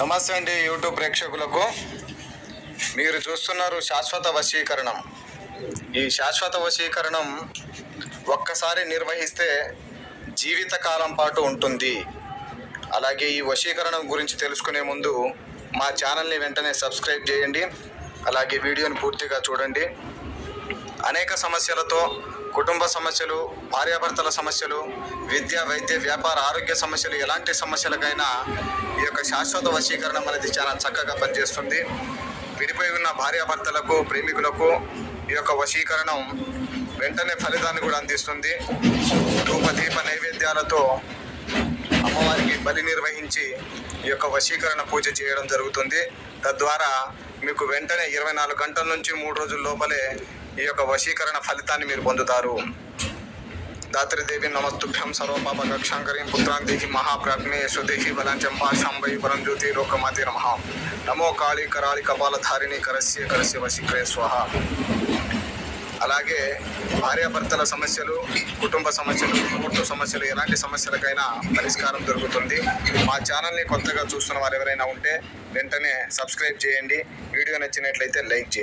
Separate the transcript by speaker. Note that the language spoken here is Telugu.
Speaker 1: నమస్తే అండి యూట్యూబ్ ప్రేక్షకులకు. మీరు చూస్తున్నారు శాశ్వత వశీకరణం. ఈ శాశ్వత వశీకరణం ఒక్కసారి నిర్వహిస్తే జీవితకాలం పాటు ఉంటుంది. అలాగే ఈ వశీకరణం గురించి తెలుసుకునే ముందు మా ఛానల్ని వెంటనే సబ్స్క్రైబ్ చేయండి. అలాగే వీడియోని పూర్తిగా చూడండి. అనేక సమస్యలతో కుటుంబ సమస్యలు భార్యాభర్తల సమస్యలు విద్య వైద్య వ్యాపార ఆరోగ్య సమస్యలు ఎలాంటి సమస్యలకైనా ఈ యొక్క శాశ్వత వశీకరణం అనేది చాలా చక్కగా పనిచేస్తుంది. విడిపోయి ఉన్న భార్యాభర్తలకు ప్రేమికులకు ఈ యొక్క వశీకరణం వెంటనే ఫలితాన్ని కూడా అందిస్తుంది. ధూప దీప నైవేద్యాలతో అమ్మవారికి బలి నిర్వహించి ఈ యొక్క వశీకరణ పూజ చేయడం జరుగుతుంది. తద్వారా మీకు వెంటనే ఇరవై నాలుగు గంటల నుంచి మూడు రోజుల లోపలే ఈ యొక్క వశీకరణ ఫలితాన్ని మీరు పొందుతారు. దాత్రిదేవి నమస్తుభ్యం సర్వపాపకక్షాంకరీం పుత్రాన్ దేహి మహాప్రాజ్ఞే యశోదేహి బలాంచంపా శాంబై పరం జ్యోతి రోకమాతి నమ. నమో కాళీ కరాళి కపాలధారిణి కరస్య కరస్య వశీకరే స్వహ. అలాగే భార్యాభర్తల సమస్యలు కుటుంబ సమస్యలు కోర్టు సమస్యలు ఎలాంటి సమస్యలకైనా పరిష్కారం దొరుకుతుంది. మా ఛానల్ని కొత్తగా చూస్తున్న వారు ఎవరైనా ఉంటే వెంటనే సబ్స్క్రైబ్ చేయండి. వీడియో నచ్చినట్లయితే లైక్ చేయండి.